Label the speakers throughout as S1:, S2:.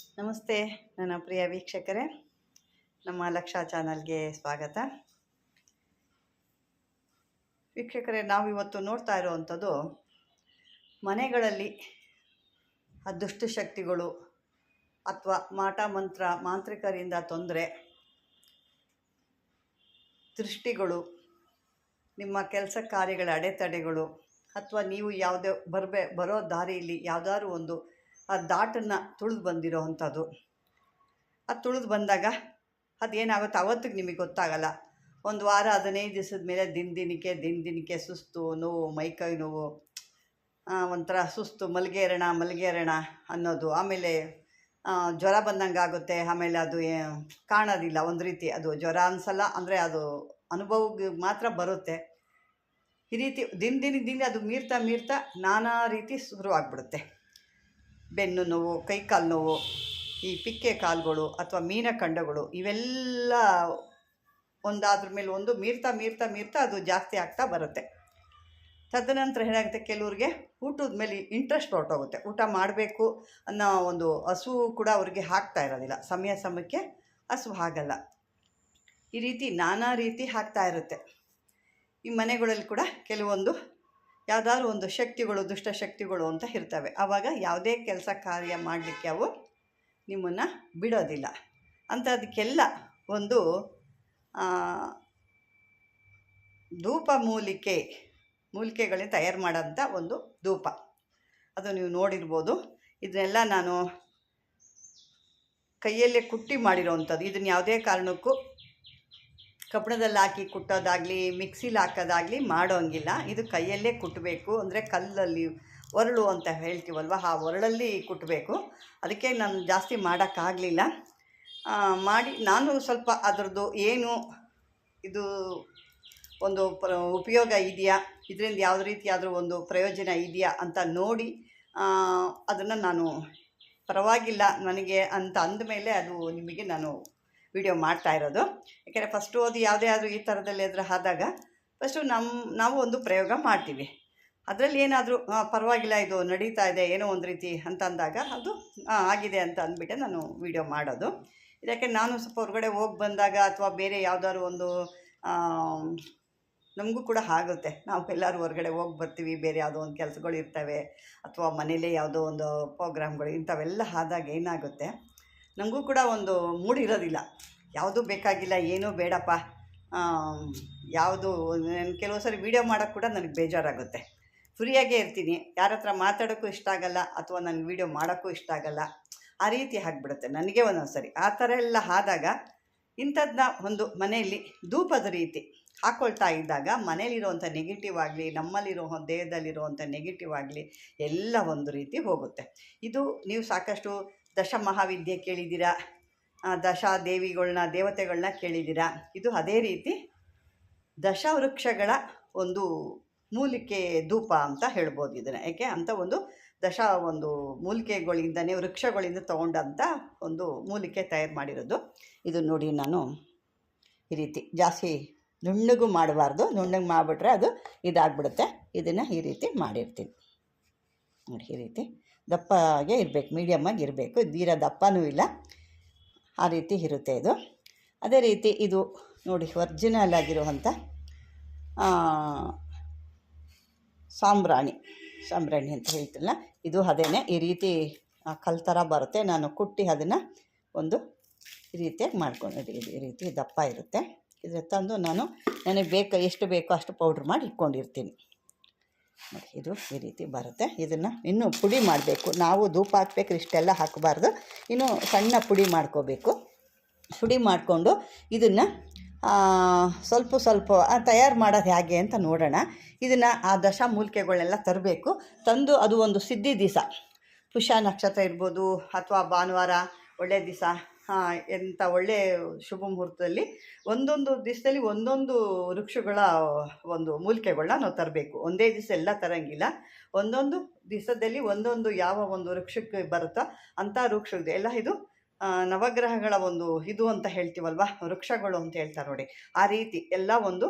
S1: ನಮಸ್ತೆ, ನನ್ನ ಪ್ರಿಯ ವೀಕ್ಷಕರೇ. ನಮ್ಮ ಲಕ್ಷ ಚಾನಲ್ಗೆ ಸ್ವಾಗತ. ವೀಕ್ಷಕರೇ ನಾವಿವತ್ತು ನೋಡ್ತಾ ಇರುವಂಥದ್ದು ಮನೆಗಳಲ್ಲಿ ಆ ದುಷ್ಟಶಕ್ತಿಗಳು ಅಥವಾ ಮಾಟ ಮಂತ್ರ ಮಾಂತ್ರಿಕರಿಂದ ತೊಂದರೆ, ದೃಷ್ಟಿಗಳು, ನಿಮ್ಮ ಕೆಲಸ ಕಾರ್ಯಗಳ ಅಡೆತಡೆಗಳು, ಅಥವಾ ನೀವು ಯಾವುದೇ ಬರಬೇ, ಬರೋ ದಾರಿಯಲ್ಲಿ ಯಾವುದಾದ್ರು ಒಂದು ಆ ದಾಟನ್ನು ತುಳಿದು ಬಂದಿರೋ ಅಂಥದ್ದು. ಅದು ತುಳಿದು ಬಂದಾಗ ಅದೇನಾಗುತ್ತೆ ಅವತ್ತಿಗೆ ನಿಮಗೆ ಗೊತ್ತಾಗಲ್ಲ. ಒಂದು ವಾರ ಹದಿನೈದು ದಿವಸದ ಮೇಲೆ ದಿನ ದಿನಕ್ಕೆ ದಿನ ದಿನಕ್ಕೆ ಸುಸ್ತು, ನೋವು ಮೈಕೈ ನೋವು ಒಂಥರ ಸುಸ್ತು, ಮಲಗೇರೋಣ ಮಲಗೇರೋಣ ಅನ್ನೋದು. ಆಮೇಲೆ ಜ್ವರ ಬಂದಂಗೆ ಆಗುತ್ತೆ ಆಮೇಲೆ ಅದು ಕಾಣೋದಿಲ್ಲ. ಒಂದು ರೀತಿ ಅದು ಜ್ವರ ಅನ್ಸಲ್ಲ. ಅಂದರೆ ಅದು ಅನುಭವಕ್ಕೆ ಮಾತ್ರ ಬರುತ್ತೆ. ಈ ರೀತಿ ದಿನ ದಿನ ದಿನ ಅದು ಮೀರ್ತಾ ಮೀರ್ತಾ ನಾನಾ ರೀತಿ ಶುರುವಾಗ್ಬಿಡುತ್ತೆ. ಬೆನ್ನು ನೋವು ಕೈಕಾಲು ನೋವು, ಈ ಪಿಕ್ಕೆ ಕಾಲುಗಳು ಅಥವಾ ಮೀನಖಂಡಗಳು ಇವೆಲ್ಲ ಒಂದಾದ್ರ ಮೇಲೆ ಒಂದು ಮೀರ್ತಾ ಮೀರ್ತಾ ಮೀರ್ತಾ ಅದು ಜಾಸ್ತಿ ಆಗ್ತಾ ಬರುತ್ತೆ. ತದನಂತರ ಏನಾಗುತ್ತೆ ಕೆಲವ್ರಿಗೆ? ಊಟದ ಮೇಲೆ ಇಂಟ್ರೆಸ್ಟ್ ಹೊರಟೋಗುತ್ತೆ ಊಟ ಮಾಡಬೇಕು ಅನ್ನೋ ಒಂದು ಹಸು ಕೂಡ ಅವ್ರಿಗೆ ಹಾಕ್ತಾ ಇರೋದಿಲ್ಲ. ಸಮಯ ಸಮಯಕ್ಕೆ ಹಸು ಆಗಲ್ಲ ಈ ರೀತಿ ನಾನಾ ರೀತಿ ಹಾಕ್ತಾ ಇರುತ್ತೆ. ಈ ಮನೆಗಳಲ್ಲಿ ಕೂಡ ಕೆಲವೊಂದು ಯಾವುದಾದ್ರು ಒಂದು ಶಕ್ತಿಗಳು ದುಷ್ಟಶಕ್ತಿಗಳು ಅಂತ ಇರ್ತವೆ. ಆವಾಗ ಯಾವುದೇ ಕೆಲಸ ಕಾರ್ಯ ಮಾಡಲಿಕ್ಕೆ ಅವು ನಿಮ್ಮನ್ನು ಬಿಡೋದಿಲ್ಲ. ಅಂಥದಕ್ಕೆಲ್ಲ ಒಂದು ಧೂಪ ಮೂಲಿಕೆ ಮೂಲಿಕೆಗಳಿಂದ ತಯಾರು ಮಾಡೋಂಥ ಒಂದು ಧೂಪ. ಅದು ನೀವು ನೋಡಿರ್ಬೋದು. ಇದನ್ನೆಲ್ಲ ನಾನು ಕೈಯಲ್ಲೇ ಕುಟ್ಟಿ ಮಾಡಿರೋವಂಥದ್ದು. ಇದನ್ನು ಯಾವುದೇ ಕಾರಣಕ್ಕೂ ಕಬ್ಬಣದಲ್ಲಿ ಹಾಕಿ ಕುಟ್ಟೋದಾಗಲಿ, ಮಿಕ್ಸಿಲಿ ಹಾಕೋದಾಗಲಿ ಮಾಡೋಂಗಿಲ್ಲ. ಇದು ಕೈಯಲ್ಲೇ ಕುಟ್ಟಬೇಕು ಅಂದರೆ ಕಲ್ಲಲ್ಲಿ ಒರಳು ಅಂತ ಹೇಳ್ತೀವಲ್ವ, ಆ ಒರಳಲ್ಲಿ ಕುಟ್ಟಬೇಕು ಅದಕ್ಕೆ ನಾನು ಜಾಸ್ತಿ ಮಾಡೋಕ್ಕಾಗಲಿಲ್ಲ. ಮಾಡಿ, ನಾನು ಸ್ವಲ್ಪ ಅದರದ್ದು ಏನು ಇದು ಒಂದು ಪ್ರ, ಉಪಯೋಗ ಇದೆಯಾ? ಇದರಿಂದ ಯಾವುದೇ ರೀತಿಯಾದರೂ ಒಂದು ಪ್ರಯೋಜನ ಇದೆಯಾ ಅಂತ ನೋಡಿ ಅದನ್ನು ನಾನು ಪರವಾಗಿಲ್ಲ ನನಗೆ ಅಂತ ಅಂದಮೇಲೆ ಅದು ನಿಮಗೆ ನಾನು ವಿಡಿಯೋ ಮಾಡ್ತಾ ಇರೋದು. ಯಾಕೆಂದರೆ ಫಸ್ಟು ಅದು ಯಾವುದೇ ಆದರೂ ಈ ಥರದಲ್ಲಿ ಎದುರು ಆದಾಗ ಫಸ್ಟು ನಮ್ಮ ನಾವು ಒಂದು ಪ್ರಯೋಗ ಮಾಡ್ತೀವಿ. ಅದರಲ್ಲಿ ಏನಾದರೂ ಪರವಾಗಿಲ್ಲ ಇದು ನಡೀತಾ ಇದೆ, ಏನೋ ಒಂದು ರೀತಿ ಅಂತ ಅಂದಾಗ ಅದು ಆಗಿದೆ ಅಂತ ಅಂದ್ಬಿಟ್ಟೆ ನಾನು ವಿಡಿಯೋ ಮಾಡೋದು. ಇದಕ್ಕೆ ನಾನು ಸ್ವಲ್ಪ ಹೊರಗಡೆ ಹೋಗಿ ಬಂದಾಗ ಅಥವಾ ಬೇರೆ ಯಾವುದಾದ್ರು ಒಂದು ನಮಗೂ ಕೂಡ ಆಗುತ್ತೆ. ನಾವು ಎಲ್ಲರೂ ಹೊರಗಡೆ ಹೋಗಿ ಬರ್ತೀವಿ, ಬೇರೆ ಯಾವುದೋ ಒಂದು ಕೆಲಸಗಳು ಇರ್ತವೆ ಅಥವಾ ಮನೇಲೇ ಯಾವುದೋ ಒಂದು ಪ್ರೋಗ್ರಾಮ್ಗಳು ಇಂಥವೆಲ್ಲ ಆದಾಗ ಏನಾಗುತ್ತೆ ನನಗೂ ಕೂಡ ಒಂದು ಮೂಡ್ ಇರೋದಿಲ್ಲ ಯಾವುದೂ ಬೇಕಾಗಿಲ್ಲ, ಏನೂ ಬೇಡಪ್ಪ. ಯಾವುದು, ನಾನು ಕೆಲವು ಸರಿ ವೀಡಿಯೋ ಮಾಡೋಕ್ಕೆ ಕೂಡ ನನಗೆ ಬೇಜಾರಾಗುತ್ತೆ. ಫ್ರೀಯಾಗೇ ಇರ್ತೀನಿ. ಯಾರ ಹತ್ರ ಮಾತಾಡೋಕ್ಕೂ ಇಷ್ಟ ಆಗಲ್ಲ ಅಥವಾ ನನಗೆ ವೀಡಿಯೋ ಮಾಡೋಕ್ಕೂ ಇಷ್ಟ ಆಗಲ್ಲ, ಆ ರೀತಿ ಆಗಿಬಿಡುತ್ತೆ ನನಗೆ ಒಂದೊಂದು ಸರಿ ಆ ಥರ ಎಲ್ಲ ಆದಾಗ ಇಂಥದ್ದನ್ನ ಒಂದು ಮನೆಯಲ್ಲಿ ಧೂಪದ ರೀತಿ ಹಾಕ್ಕೊಳ್ತಾ ಇದ್ದಾಗ ಮನೇಲಿರುವಂಥ ನೆಗೆಟಿವ್ ಆಗಲಿ ನಮ್ಮಲ್ಲಿರೋ ದೇಹದಲ್ಲಿರುವಂಥ ನೆಗೆಟಿವ್ ಆಗಲಿ ಎಲ್ಲ ಒಂದು ರೀತಿ ಹೋಗುತ್ತೆ. ಇದು ನೀವು ಸಾಕಷ್ಟು ದಶ ಮಹಾವಿದ್ಯೆ ಕೇಳಿದ್ದೀರಾ? ದಶ ದೇವಿಗಳನ್ನ ದೇವತೆಗಳನ್ನ ಕೇಳಿದ್ದೀರಾ? ಇದು ಅದೇ ರೀತಿ ದಶ ವೃಕ್ಷಗಳ ಒಂದು ಮೂಲಿಕೆ ಧೂಪ ಅಂತ ಹೇಳ್ಬೋದು ಇದನ್ನು. ಯಾಕೆ ಅಂತ ಒಂದು ದಶ ಒಂದು ಮೂಲಿಕೆಗಳಿಂದನೇ, ವೃಕ್ಷಗಳಿಂದ ತಗೊಂಡಂಥ ಒಂದು ಮೂಲಿಕೆ ತಯಾರು ಮಾಡಿರೋದು. ಇದು ನೋಡಿ ನಾನು ಈ ರೀತಿ ಜಾಸ್ತಿ ನುಣ್ಣಗೂ ಮಾಡಬಾರ್ದು. ನುಣ್ಣಗೆ ಮಾಡಿಬಿಟ್ರೆ ಅದು ಇದಾಗ್ಬಿಡುತ್ತೆ. ಇದನ್ನು ಈ ರೀತಿ ಮಾಡಿರ್ತೀನಿ. ನೋಡಿ ಈ ರೀತಿ. ದಪ್ಪಗೆ ಇರಬೇಕು ಮೀಡಿಯಮ್ಮಾಗಿ ಇರಬೇಕು. ತೀರಾ ದಪ್ಪನೂ ಇಲ್ಲ. ಆ ರೀತಿ ಇರುತ್ತೆ ಇದು. ಅದೇ ರೀತಿ ಇದು ನೋಡಿ ಒರ್ಜಿನಲ್ ಆಗಿರುವಂಥ ಸಾಂಬ್ರಾಣಿ. ಸಾಂಬ್ರಾಣಿ ಅಂತ ಹೇಳ್ತಿಲ್ಲ. ಇದು ಅದೇನೆ, ಈ ರೀತಿ ಕಲ್ ಥರ ಬರುತ್ತೆ. ನಾನು ಕುಟ್ಟಿ ಅದನ್ನು ಒಂದು ರೀತಿಯಾಗಿ ರೀತಿಯಾಗಿ ಇದು ಈ ರೀತಿ ದಪ್ಪ ಇರುತ್ತೆ. ಇದ್ರ ತಂದು ನಾನು, ನನಗೆ ಬೇಕು, ಎಷ್ಟು ಬೇಕೋ ಅಷ್ಟು ಪೌಡ್ರ್ ಮಾಡಿ ಇಟ್ಕೊಂಡಿರ್ತೀನಿ. ನೋಡಿ ಇದು ಈ ರೀತಿ ಬರುತ್ತೆ. ಇದನ್ನು ಇನ್ನೂ ಪುಡಿ ಮಾಡಬೇಕು. ನಾವು ಧೂಪ ಹಾಕ್ಬೇಕು, ಇಷ್ಟೆಲ್ಲ ಹಾಕಬಾರ್ದು. ಇನ್ನು ಸಣ್ಣ ಪುಡಿ ಮಾಡ್ಕೋಬೇಕು. ಪುಡಿ ಮಾಡಿಕೊಂಡು ಇದನ್ನು ಸ್ವಲ್ಪ ಸ್ವಲ್ಪ ತಯಾರು ಮಾಡೋದು ಹೇಗೆ ಅಂತ ನೋಡೋಣ. ಇದನ್ನು ಆ ದಶ ಮೂಲಿಕೆಗಳನ್ನೆಲ್ಲ ತರಬೇಕು. ತಂದು ಅದು ಒಂದು ಸಿದ್ಧಿ ದಿವಸ. ಪುಷ್ಯ ನಕ್ಷತ್ರ ಇರ್ಬೋದು ಅಥವಾ ಭಾನುವಾರ ಒಳ್ಳೆಯ ದಿವಸ. ಎಂಥ ಒಳ್ಳೆ ಶುಭ ಮುಹೂರ್ತದಲ್ಲಿ ಒಂದೊಂದು ದಿವಸದಲ್ಲಿ ಒಂದೊಂದು ವೃಕ್ಷಗಳ ಒಂದು ಮೂಲಿಕೆಗಳನ್ನ ನಾವು ತರಬೇಕು. ಒಂದೇ ದಿವಸ ಎಲ್ಲ ತರಂಗಿಲ್ಲ. ಒಂದೊಂದು ದಿವಸದಲ್ಲಿ ಒಂದೊಂದು ಯಾವ ಒಂದು ವೃಕ್ಷಕ್ಕೆ ಬರುತ್ತೋ ಅಂಥ ವೃಕ್ಷದ್ದು ಎಲ್ಲ ಇದು ನವಗ್ರಹಗಳ ಒಂದು ಇದು ಅಂತ ಹೇಳ್ತೀವಲ್ವ? ವೃಕ್ಷಗಳು ಅಂತ ಹೇಳ್ತಾರೆ ನೋಡಿ. ಆ ರೀತಿ ಎಲ್ಲ ಒಂದು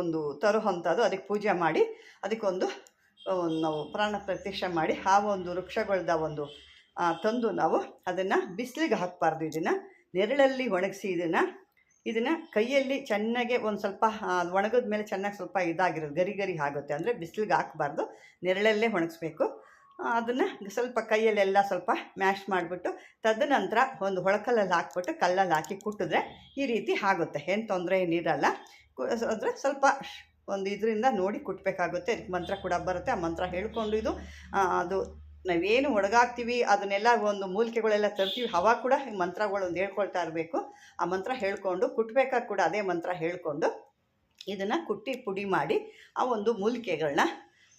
S1: ಒಂದು ತರುವಂಥದ್ದು ಅದಕ್ಕೆ ಪೂಜೆ ಮಾಡಿ, ಅದಕ್ಕೊಂದು ನಾವು ಪ್ರಾಣ ಪ್ರತಿಷ್ಠೆ ಮಾಡಿ ಆ ಒಂದು ವೃಕ್ಷಗಳದ ಒಂದು ತಂದು ನಾವು ಅದನ್ನು ಬಿಸಿಲಿಗೆ ಹಾಕಬಾರ್ದು ಇದನ್ನು. ನೆರಳಲ್ಲಿ ಒಣಗಿಸಿ ಇದನ್ನು. ಇದನ್ನು ಕೈಯಲ್ಲಿ ಚೆನ್ನಾಗೆ ಒಂದು ಸ್ವಲ್ಪ ಒಣಗಿದ ಮೇಲೆ ಚೆನ್ನಾಗಿ ಸ್ವಲ್ಪ ಇದಾಗಿರೋದು, ಗರಿ ಗರಿ ಆಗುತ್ತೆ. ಅಂದರೆ ಬಿಸಿಲಿಗೆ ಹಾಕಬಾರ್ದು, ನೆರಳಲ್ಲೇ ಒಣಗಿಸ್ಬೇಕು. ಅದನ್ನು ಸ್ವಲ್ಪ ಕೈಯಲ್ಲೆಲ್ಲ ಸ್ವಲ್ಪ ಮ್ಯಾಶ್ ಮಾಡಿಬಿಟ್ಟು, ತದನಂತರ ಒಂದು ಹೊಳಕಲ್ಲಲ್ಲಿ ಹಾಕ್ಬಿಟ್ಟು ಕಲ್ಲಲ್ಲಿ ಹಾಕಿ ಕುಟ್ಟಿದ್ರೆ ಈ ರೀತಿ ಆಗುತ್ತೆ. ಏನು ತೊಂದರೆ ಏನಿರಲ್ಲ. ಅಂದರೆ ಸ್ವಲ್ಪ ಒಂದು ಇದರಿಂದ ನೋಡಿ ಕುಟ್ಟಬೇಕಾಗುತ್ತೆ ಮಂತ್ರ ಕೂಡ ಬರುತ್ತೆ. ಆ ಮಂತ್ರ ಹೇಳ್ಕೊಂಡು ಇದು ಅದು ನಾವೇನು ಒಣಗಾಕ್ತೀವಿ, ಅದನ್ನೆಲ್ಲ ಒಂದು ಮೂಲಿಕೆಗಳೆಲ್ಲ ತರ್ತೀವಿ, ಅವಾಗ ಕೂಡ ಮಂತ್ರಗಳು ಒಂದು ಹೇಳ್ಕೊಳ್ತಾ ಇರಬೇಕು. ಆ ಮಂತ್ರ ಹೇಳ್ಕೊಂಡು, ಕುಟ್ಬೇಕಾಗಿ ಕೂಡ ಅದೇ ಮಂತ್ರ ಹೇಳ್ಕೊಂಡು ಇದನ್ನು ಕುಟ್ಟಿ ಪುಡಿ ಮಾಡಿ ಆ ಒಂದು ಮೂಲಿಕೆಗಳನ್ನ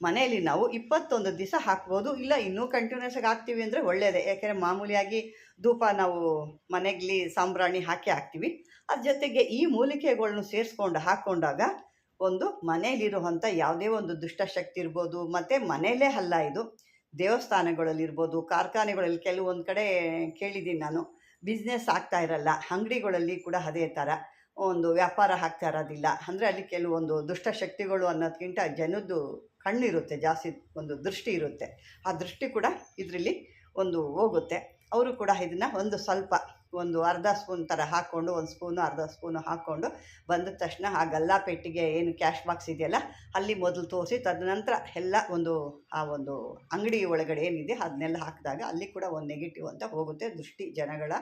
S1: ಮನೆಯಲ್ಲಿ ನಾವು ಇಪ್ಪತ್ತೊಂದು ದಿವಸ ಹಾಕ್ಬೋದು. ಇಲ್ಲ, ಇನ್ನೂ ಕಂಟಿನ್ಯೂಸ್ ಆಗಿ ಹಾಕ್ತೀವಿ ಅಂದರೆ ಒಳ್ಳೆಯದೇ ಯಾಕೆಂದರೆ ಮಾಮೂಲಿಯಾಗಿ ಧೂಪ ನಾವು ಮನೆಗಲಿ ಸಾಂಬ್ರಾಣಿ ಹಾಕಿ ಹಾಕ್ತೀವಿ. ಅದ್ರ ಜೊತೆಗೆ ಈ ಮೂಲಿಕೆಗಳನ್ನ ಸೇರಿಸ್ಕೊಂಡು ಹಾಕ್ಕೊಂಡಾಗ ಒಂದು ಮನೆಯಲ್ಲಿರುವಂಥ ಯಾವುದೇ ಒಂದು ದುಷ್ಟಶಕ್ತಿ ಇರ್ಬೋದು, ಮತ್ತು ಮನೆಯಲ್ಲೇ ಅಲ್ಲ ಇದು. ದೇವಸ್ಥಾನಗಳಲ್ಲಿರ್ಬೋದು, ಕಾರ್ಖಾನೆಗಳಲ್ಲಿ ಕೆಲವೊಂದು ಕಡೆ ಕೇಳಿದ್ದೀನಿ ನಾನು. ಬಿಸ್ನೆಸ್ ಆಗ್ತಾ ಇರಲ್ಲ. ಅಂಗಡಿಗಳಲ್ಲಿ ಕೂಡ ಅದೇ ಥರ ಒಂದು ವ್ಯಾಪಾರ ಆಗ್ತಾ ಇರೋದಿಲ್ಲ. ಅಂದರೆ ಅಲ್ಲಿ ಕೆಲವೊಂದು ದುಷ್ಟಶಕ್ತಿಗಳು ಅನ್ನೋದಕ್ಕಿಂತ ಜನದ್ದು ಕಣ್ಣಿರುತ್ತೆ, ಜಾಸ್ತಿ ಒಂದು ದೃಷ್ಟಿ ಇರುತ್ತೆ. ಆ ದೃಷ್ಟಿ ಕೂಡ ಇದರಲ್ಲಿ ಒಂದು ಹೋಗುತ್ತೆ. ಅವರು ಕೂಡ ಇದನ್ನು ಒಂದು ಸ್ವಲ್ಪ ಒಂದು ಅರ್ಧ ಸ್ಪೂನ್ ಥರ ಹಾಕ್ಕೊಂಡು, ಒಂದು ಸ್ಪೂನು ಅರ್ಧ ಸ್ಪೂನು ಹಾಕ್ಕೊಂಡು ಬಂದ ತಕ್ಷಣ ಆ ಗಲ್ಲಾ ಪೆಟ್ಟಿಗೆ ಏನು ಕ್ಯಾಶ್ ಬಾಕ್ಸ್ ಇದೆಯಲ್ಲ, ಅಲ್ಲಿ ಮೊದಲು ತೋರಿಸಿ, ತದನಂತರ ಎಲ್ಲ ಒಂದು, ಆ ಒಂದು ಅಂಗಡಿ ಒಳಗಡೆ ಏನಿದೆ ಅದನ್ನೆಲ್ಲ ಹಾಕಿದಾಗ ಅಲ್ಲಿ ಕೂಡ ಒಂದು ನೆಗೆಟಿವ್ ಅಂತ ಹೋಗುತ್ತೆ. ದೃಷ್ಟಿ ಜನಗಳ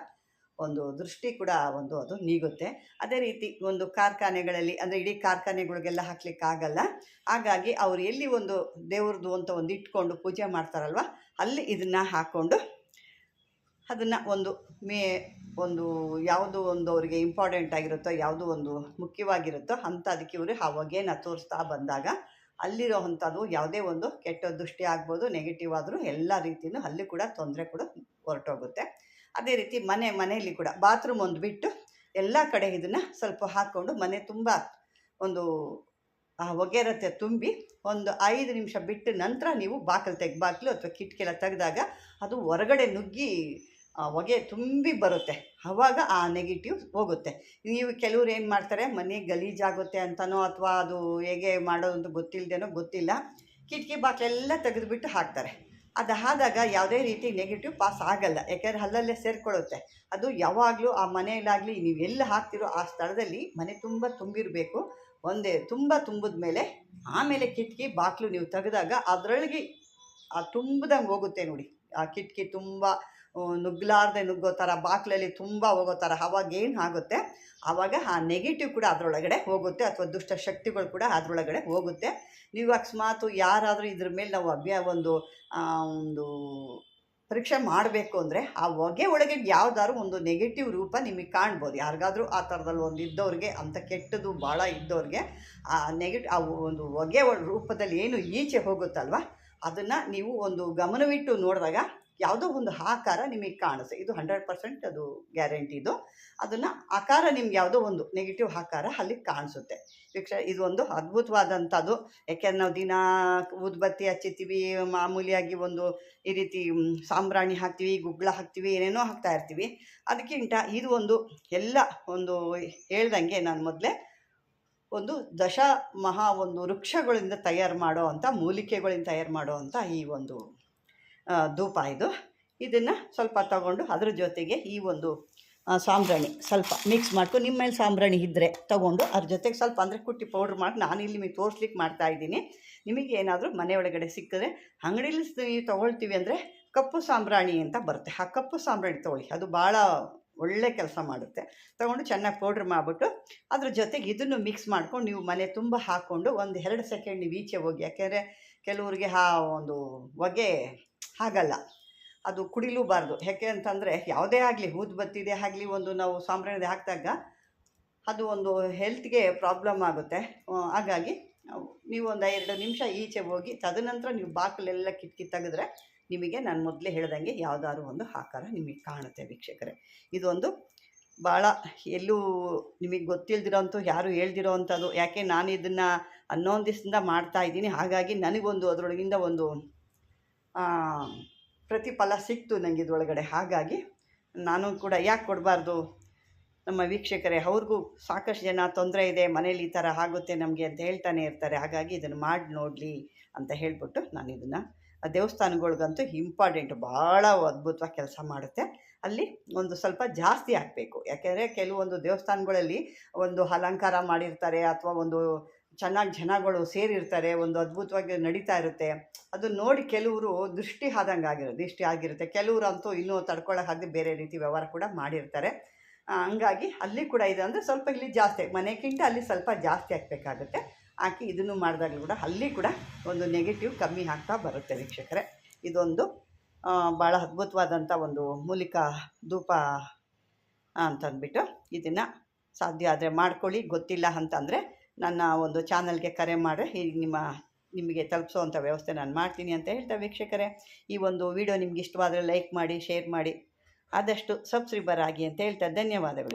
S1: ಒಂದು ದೃಷ್ಟಿ ಕೂಡ ಒಂದು ಅದು ನೀಗುತ್ತೆ. ಅದೇ ರೀತಿ ಒಂದು ಕಾರ್ಖಾನೆಗಳಲ್ಲಿ, ಅಂದರೆ ಇಡೀ ಕಾರ್ಖಾನೆಗಳಿಗೆಲ್ಲ ಹಾಕ್ಲಿಕ್ಕಾಗಲ್ಲ. ಹಾಗಾಗಿ ಅವ್ರು ಎಲ್ಲಿ ಒಂದು ದೇವ್ರದ್ದು ಅಂತ ಒಂದು ಇಟ್ಕೊಂಡು ಪೂಜೆ ಮಾಡ್ತಾರಲ್ವ, ಅಲ್ಲಿ ಇದನ್ನು ಹಾಕ್ಕೊಂಡು ಅದನ್ನು ಒಂದು ಮೇ ಒಂದು ಯಾವುದು ಒಂದು ಅವರಿಗೆ ಇಂಪಾರ್ಟೆಂಟ್ ಆಗಿರುತ್ತೋ, ಯಾವುದು ಒಂದು ಮುಖ್ಯವಾಗಿರುತ್ತೋ ಅಂತ ಅದಕ್ಕೆ ಇವರು ಆ ಹೊಗೆನ ತೋರಿಸ್ತಾ ಬಂದಾಗ ಅಲ್ಲಿರೋ ಅಂಥದ್ದು ಯಾವುದೇ ಒಂದು ಕೆಟ್ಟ ದೃಷ್ಟಿ ಆಗ್ಬೋದು ನೆಗೆಟಿವ್ ಆದರೂ ಎಲ್ಲ ರೀತಿಯೂ ಅಲ್ಲಿ ಕೂಡ ತೊಂದರೆ ಕೂಡ ಹೊರಟೋಗುತ್ತೆ. ಅದೇ ರೀತಿ ಮನೆ, ಮನೆಯಲ್ಲಿ ಕೂಡ ಬಾತ್ರೂಮ್ ಒಂದು ಬಿಟ್ಟು ಎಲ್ಲ ಕಡೆ ಇದನ್ನು ಸ್ವಲ್ಪ ಹಾಕ್ಕೊಂಡು ಮನೆ ತುಂಬ ಒಂದು, ಆ ಹೊಗೆರತೆ ತುಂಬಿ ಒಂದು ಐದು ನಿಮಿಷ ಬಿಟ್ಟು ನಂತರ ನೀವು ಬಾಗಿಲು ತೆಗ್ಬಾಗ್ಲು ಅಥವಾ ಕಿಟಕಿಯೆಲ್ಲ ತೆಗೆದಾಗ ಅದು ಹೊರಗಡೆ ನುಗ್ಗಿ ಹೊಗೆ ತುಂಬಿ ಬರುತ್ತೆ. ಆವಾಗ ಆ ನೆಗೆಟಿವ್ ಹೋಗುತ್ತೆ. ನೀವು ಕೆಲವ್ರು ಏನು ಮಾಡ್ತಾರೆ, ಮನೆ ಗಲೀಜಾಗುತ್ತೆ ಅಂತನೋ ಅಥವಾ ಅದು ಹೇಗೆ ಮಾಡೋದು ಅಂತ ಗೊತ್ತಿಲ್ಲದೇನೋ ಗೊತ್ತಿಲ್ಲ. ಕಿಟಕಿ ಬಾಕ್ಲೆಲ್ಲ ತೆಗೆದುಬಿಟ್ಟು ಹಾಕ್ತಾರೆ. ಅದು ಆದಾಗ ಯಾವುದೇ ರೀತಿ ನೆಗೆಟಿವ್ ಪಾಸ್ ಆಗಲ್ಲ. ಯಾಕೆಂದರೆ ಅಲ್ಲಲ್ಲೇ ಸೇರಿಕೊಳ್ಳುತ್ತೆ. ಅದು ಯಾವಾಗಲೂ ಆ ಮನೆಯಲ್ಲಾಗಲಿ ನೀವು ಎಲ್ಲಿ ಹಾಕ್ತಿರೋ ಆ ಸ್ಥಳದಲ್ಲಿ ಮನೆ ತುಂಬ ತುಂಬಿರಬೇಕು. ಒಂದೇ ತುಂಬ ತುಂಬಿದ ಮೇಲೆ ಆಮೇಲೆ ಕಿಟಕಿ ಬಾಕ್ಲು ನೀವು ತೆಗೆದಾಗ ಅದರೊಳಗೆ ಆ ತುಂಬಿದಂಗೆ ಹೋಗುತ್ತೆ ನೋಡಿ. ಆ ಕಿಟಕಿ ತುಂಬ ನುಗ್ಲಾರ್ದೆ ನುಗ್ಗೋ ಥರ ಬಾಕ್ಲಲ್ಲಿ ತುಂಬ ಹೋಗೋ ಥರ ಅವಾಗ ಏನು ಆಗುತ್ತೆ? ಆವಾಗ ಆ ನೆಗೆಟಿವ್ ಕೂಡ ಅದರೊಳಗಡೆ ಹೋಗುತ್ತೆ, ಅಥವಾ ದುಷ್ಟ ಶಕ್ತಿಗಳು ಕೂಡ ಅದರೊಳಗಡೆ ಹೋಗುತ್ತೆ. ನೀವು ಅಕಸ್ಮಾತ್ ಯಾರಾದರೂ ಇದ್ರ ಮೇಲೆ ನಾವು ಅಭ್ಯ, ಒಂದು ಒಂದು ಪರೀಕ್ಷೆ ಮಾಡಬೇಕು ಅಂದರೆ, ಆ ಹೊಗೆ ಒಳಗೆ ಯಾವ್ದಾದ್ರು ಒಂದು ನೆಗೆಟಿವ್ ರೂಪ ನಿಮಗೆ ಕಾಣ್ಬೋದು. ಯಾರಿಗಾದ್ರೂ ಆ ಥರದಲ್ಲಿ ಒಂದು ಇದ್ದವ್ರಿಗೆ ಅಂಥ ಕೆಟ್ಟದು ಭಾಳ ಇದ್ದವ್ರಿಗೆ, ಆ ನೆಗೆಟಿವ್ ಆ ಒಂದು ಹೊಗೆ ರೂಪದಲ್ಲಿ ಏನು ಈಚೆ ಹೋಗುತ್ತಲ್ವ? ಅದನ್ನು ನೀವು ಒಂದು ಗಮನವಿಟ್ಟು ನೋಡಿದಾಗ ಯಾವುದೋ ಒಂದು ಆಕಾರ ನಿಮಗೆ ಕಾಣಿಸುತ್ತೆ ಇದು ಹಂಡ್ರೆಡ್ ಪರ್ಸೆಂಟ್ ಅದು ಗ್ಯಾರಂಟಿ ಇದು ಅದನ್ನು ಆಕಾರ ನಿಮ್ಗೆ ಯಾವುದೋ ಒಂದು ನೆಗೆಟಿವ್ ಆಕಾರ ಅಲ್ಲಿ ಕಾಣಿಸುತ್ತೆ. ವೀಕ್ಷ, ಇದು ಒಂದು ಅದ್ಭುತವಾದಂಥದ್ದು. ಯಾಕೆಂದ್ರೆ ನಾವು ದಿನ ಉದ್ಬತ್ತಿ ಹಚ್ಚಿತೀವಿ ಮಾಮೂಲಿಯಾಗಿ ಒಂದು ಈ ರೀತಿ ಸಾಂಬ್ರಾಣಿ ಹಾಕ್ತೀವಿ ಗುಗ್ಗಳ ಹಾಕ್ತೀವಿ, ಏನೇನೋ ಹಾಕ್ತಾ ಇರ್ತೀವಿ. ಅದಕ್ಕಿಂತ ಇದು ಒಂದು ಎಲ್ಲ ಒಂದು ಹೇಳ್ದಂಗೆ ನಾನು ಮೊದಲೇ ಒಂದು ದಶ ಮಹಾ ಒಂದು ವೃಕ್ಷಗಳಿಂದ ತಯಾರು ಮಾಡೋ ಅಂಥ ಮೂಲಿಕೆಗಳಿಂದ ತಯಾರು ಮಾಡೋ ಅಂಥ ಈ ಒಂದು ಧೂಪ ಇದು. ಇದನ್ನು ಸ್ವಲ್ಪ ತಗೊಂಡು ಅದ್ರ ಜೊತೆಗೆ ಈ ಒಂದು ಸಾಂಬ್ರಾಣಿ ಸ್ವಲ್ಪ ಮಿಕ್ಸ್ ಮಾಡ್ಕೊಂಡು ನಿಮ್ಮ ಮೇಲೆ ಸಾಂಬ್ರಾಣಿ ಇದ್ದರೆ ತಗೊಂಡು ಅದ್ರ ಜೊತೆಗೆ ಸ್ವಲ್ಪ ಅಂದರೆ ಕುಟ್ಟಿ ಪೌಡ್ರ್ ಮಾಡಿ ನಾನು ಇಲ್ಲಿ ನಿಮಗೆ ತೋರಿಸ್ಲಿಕ್ಕೆ ಮಾಡ್ತಾ ಇದ್ದೀನಿ. ನಿಮಗೆ ಏನಾದರೂ ಮನೆ ಒಳಗಡೆ ಸಿಕ್ಕಿದ್ರೆ ಅಂಗಡೀಲಿ ತೊಗೊಳ್ತೀವಿ ಅಂದರೆ ಕಪ್ಪು ಸಾಂಬ್ರಾಣಿ ಅಂತ ಬರುತ್ತೆ. ಆ ಕಪ್ಪು ಸಾಂಬ್ರಾಣಿ ತೊಗೊಳ್ಳಿ. ಅದು ಭಾಳ ಒಳ್ಳೆ ಕೆಲಸ ಮಾಡುತ್ತೆ. ತೊಗೊಂಡು ಚೆನ್ನಾಗಿ ಪೌಡ್ರ್ ಮಾಡಿಬಿಟ್ಟು ಅದ್ರ ಜೊತೆಗೆ ಇದನ್ನು ಮಿಕ್ಸ್ ಮಾಡ್ಕೊಂಡು ನೀವು ಮನೆ ತುಂಬ ಹಾಕ್ಕೊಂಡು ಒಂದು ಎರಡು ಸೆಕೆಂಡ್ ನೀವು ಈಚೆ ಹೋಗಿ. ಯಾಕೆಂದರೆ ಕೆಲವ್ರಿಗೆ ಆ ಒಂದು ಹೊಗೆ ಆಗಲ್ಲ ಅದು ಕುಡಿಲೂಬಾರ್ದು. ಯಾಕೆ ಅಂತಂದರೆ ಯಾವುದೇ ಆಗಲಿ ಊದುಬತ್ತಿದೆ ಆಗಲಿ ಒಂದು ನಾವು ಸಾಂಬ್ರಾಣಿದೆ ಹಾಕಿದಾಗ ಅದು ಒಂದು ಹೆಲ್ತ್ಗೆ ಪ್ರಾಬ್ಲಮ್ ಆಗುತ್ತೆ. ಹಾಗಾಗಿ ನಾವು- ಒಂದು ಎರಡು ನಿಮಿಷ ಈಚೆ ಹೋಗಿ, ತದನಂತರ ನೀವು ಬಾಕಲೆಲ್ಲ ಕಿಟಕಿ ತೆಗೆದ್ರೆ ನಿಮಗೆ ನಾನು ಮೊದಲೇ ಹೇಳ್ದಂಗೆ ಯಾವುದಾದ್ರು ಒಂದು ಆಕಾರ ನಿಮಗೆ ಕಾಣುತ್ತೆ ವೀಕ್ಷಕರೇ. ಇದೊಂದು ಭಾಳ ಎಲ್ಲೂ ನಿಮಗೆ ಗೊತ್ತಿಲ್ದಿರೋಂಥ ಯಾರು ಹೇಳ್ದಿರೋ ಅಂಥದ್ದು ಯಾಕೆ ನಾನು ಇದನ್ನು ಹನ್ನೊಂದು ದಿವಸದಿಂದ ಮಾಡ್ತಾ ಇದ್ದೀನಿ. ಹಾಗಾಗಿ ನನಗೊಂದು ಅದರೊಳಗಿಂದ ಒಂದು ಪ್ರತಿಫಲ ಸಿಕ್ತು ನನಗೆ ಇದರೊಳಗಡೆ. ಹಾಗಾಗಿ ನಾನು ಕೂಡ ಯಾಕೆ ಕೊಡಬಾರ್ದು? ನಮ್ಮ ವೀಕ್ಷಕರೇ, ಅವ್ರಿಗೂ ಸಾಕಷ್ಟು ಜನ ತೊಂದರೆ ಇದೆ, ಮನೇಲಿ ಈ ಥರ ಆಗುತ್ತೆ ನಮಗೆ ಅಂತ ಹೇಳ್ತಾನೆ ಇರ್ತಾರೆ. ಹಾಗಾಗಿ ಇದನ್ನು ಮಾಡಿ ನೋಡಲಿ ಅಂತ ಹೇಳ್ಬಿಟ್ಟು ನಾನು ಇದನ್ನು, ಆ ದೇವಸ್ಥಾನಗಳ್ಗಂತೂ ಇಂಪಾರ್ಟೆಂಟ್ ಭಾಳ ಅದ್ಭುತವಾಗಿ ಕೆಲಸ ಮಾಡುತ್ತೆ. ಅಲ್ಲಿ ಒಂದು ಸ್ವಲ್ಪ ಜಾಸ್ತಿ ಹಾಕಬೇಕು. ಯಾಕೆಂದರೆ ಕೆಲವೊಂದು ದೇವಸ್ಥಾನಗಳಲ್ಲಿ ಒಂದು ಅಲಂಕಾರ ಮಾಡಿರ್ತಾರೆ ಅಥವಾ ಒಂದು ಚೆನ್ನಾಗಿ ಜನಗಳು ಸೇರಿರ್ತಾರೆ, ಒಂದು ಅದ್ಭುತವಾಗಿ ನಡೀತಾ ಇರುತ್ತೆ. ಅದು ನೋಡಿ ಕೆಲವರು ದೃಷ್ಟಿ ಆದಂಗೆ ಆಗಿರೋ ದೃಷ್ಟಿ ಆಗಿರುತ್ತೆ. ಕೆಲವರು ಅಂತೂ ಇನ್ನೂ ತಡ್ಕೊಳ್ಳೋಕ್ಕಾಗದೆ ಬೇರೆ ರೀತಿ ವ್ಯವಹಾರ ಕೂಡ ಮಾಡಿರ್ತಾರೆ. ಹಂಗಾಗಿ ಅಲ್ಲಿ ಕೂಡ ಇದೆ ಅಂದರೆ ಸ್ವಲ್ಪ ಇಲ್ಲಿ ಜಾಸ್ತಿ, ಮನೆಗಿಂತ ಅಲ್ಲಿ ಸ್ವಲ್ಪ ಜಾಸ್ತಿ ಹಾಕಬೇಕಾಗುತ್ತೆ. ಹಾಕಿ ಇದನ್ನು ಮಾಡಿದಾಗಲೂ ಕೂಡ ಅಲ್ಲಿ ಕೂಡ ಒಂದು ನೆಗೆಟಿವ್ ಕಮ್ಮಿ ಆಗ್ತಾ ಬರುತ್ತೆ ವೀಕ್ಷಕರೇ. ಇದೊಂದು ಭಾಳ ಅದ್ಭುತವಾದಂಥ ಒಂದು ಮೂಲಿಕಾ ಧೂಪ ಅಂತಂದ್ಬಿಟ್ಟು ಇದನ್ನು ಸಾಧ್ಯ ಆದರೆ ಮಾಡ್ಕೊಳ್ಳಿ. ಗೊತ್ತಿಲ್ಲ ಅಂತಂದರೆ ನನ್ನ ಒಂದು ಚಾನಲ್ಗೆ ಕರೆ ಮಾಡಿ ಈಗ ನಿಮ್ಮ, ನಿಮಗೆ ತಲುಪಿಸೋವಂಥ ವ್ಯವಸ್ಥೆ ನಾನು ಮಾಡ್ತೀನಿ ಅಂತ ಹೇಳ್ತಾ ವೀಕ್ಷಕರೇ. ಈ ಒಂದು ವಿಡಿಯೋ ನಿಮ್ಗೆ ಇಷ್ಟವಾದರೆ ಲೈಕ್ ಮಾಡಿ, ಶೇರ್ ಮಾಡಿ, ಆದಷ್ಟು ಸಬ್ಸ್ಕ್ರೈಬರ್ ಆಗಿ ಅಂತ ಹೇಳ್ತಾ ಧನ್ಯವಾದಗಳು.